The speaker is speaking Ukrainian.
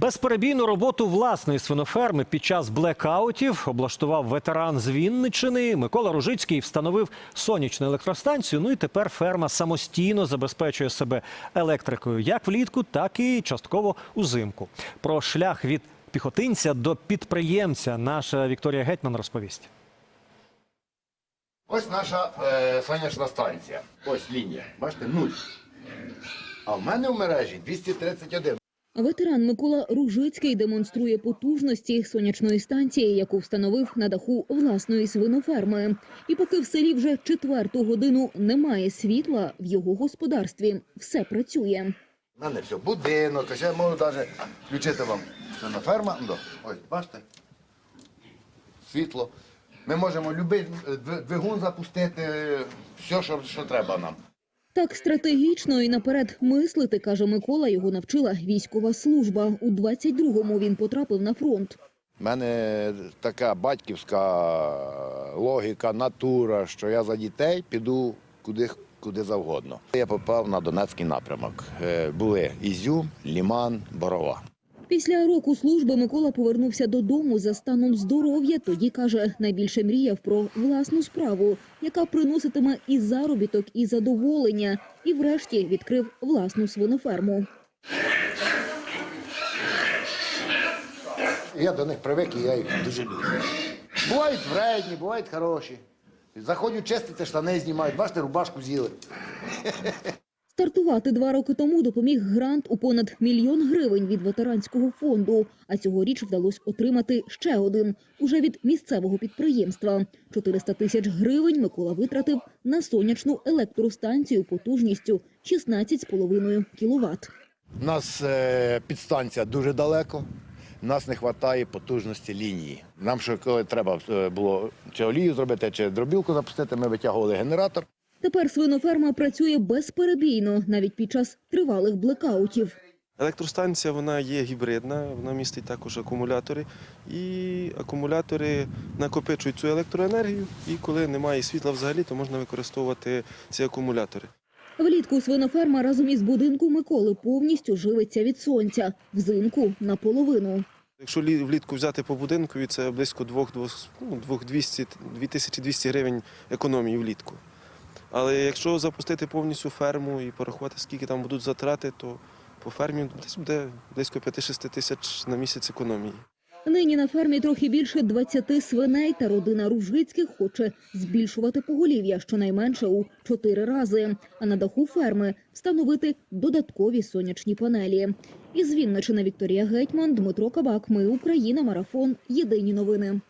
Безперебійну роботу власної свиноферми під час блекаутів облаштував ветеран з Вінничини. Микола Ружицький встановив сонячну електростанцію. Ну і тепер ферма самостійно забезпечує себе електрикою як влітку, так і частково узимку. Про шлях від піхотинця до підприємця наша Вікторія Гетьман розповість. Ось наша е, сонячна станція. Ось лінія. Бачите, нуль. А в мене в мережі 231. Ветеран Микола Ружицький демонструє потужності сонячної станції, яку встановив на даху власної свиноферми. І поки в селі вже четверту годину немає світла, в його господарстві все працює. У мене все, будинок, а ще можу навіть включити вам свиноферма. Ну, Ось, бачите? Світло. Ми можемо будь-який двигун запустити, все, що, що треба нам. Так стратегічно і наперед мислити, каже Микола, його навчила військова служба. У 22-му він потрапив на фронт. У мене така батьківська логіка, натура, що я за дітей піду куди, куди завгодно. Я попав на Донецький напрямок. Е, Були Ізюм, Ліман, Борова. Після року служби Микола повернувся додому за станом здоров'я. Тоді каже, найбільше мріяв про власну справу, яка приноситиме і заробіток, і задоволення. І врешті відкрив власну свиноферму. Я до них привик і я їх дуже люблю. Бувають вредні, бувають хороші. Заходять чистити, штани знімають, бачите, рубашку з'їли. Стартувати два роки тому допоміг грант у понад мільйон гривень від ветеранського фонду. А цьогоріч вдалося отримати ще один уже від місцевого підприємства. 400 тисяч гривень Микола витратив на сонячну електростанцію потужністю 16,5 кіловат. У нас е, підстанція дуже далеко. Нас не вистачає потужності лінії. Нам що коли треба е, було чи олію зробити, чи дробілку запустити, ми витягували генератор. Тепер свиноферма працює безперебійно навіть під час тривалих блекаутів. Електростанція вона є гібридна, вона містить також акумулятори. І акумулятори накопичують цю електроенергію. І коли немає світла взагалі, то можна використовувати ці акумулятори. Влітку свиноферма разом із будинку Миколи повністю живиться від сонця, взимку наполовину. Якщо лі- влітку взяти по будинкові, це близько 2, ну, 2200, 2200 гривень економії влітку. Але якщо запустити повністю ферму і порахувати, скільки там будуть затрати, то по фермі десь буде близько 5-6 тисяч на місяць економії. Нині на фермі трохи більше 20 свиней, та родина Ружицьких хоче збільшувати поголів'я щонайменше у чотири рази, а на даху ферми встановити додаткові сонячні панелі. Із Вінничини Вікторія Гетьман, Дмитро Кабак. Ми Україна. Марафон. Єдині новини.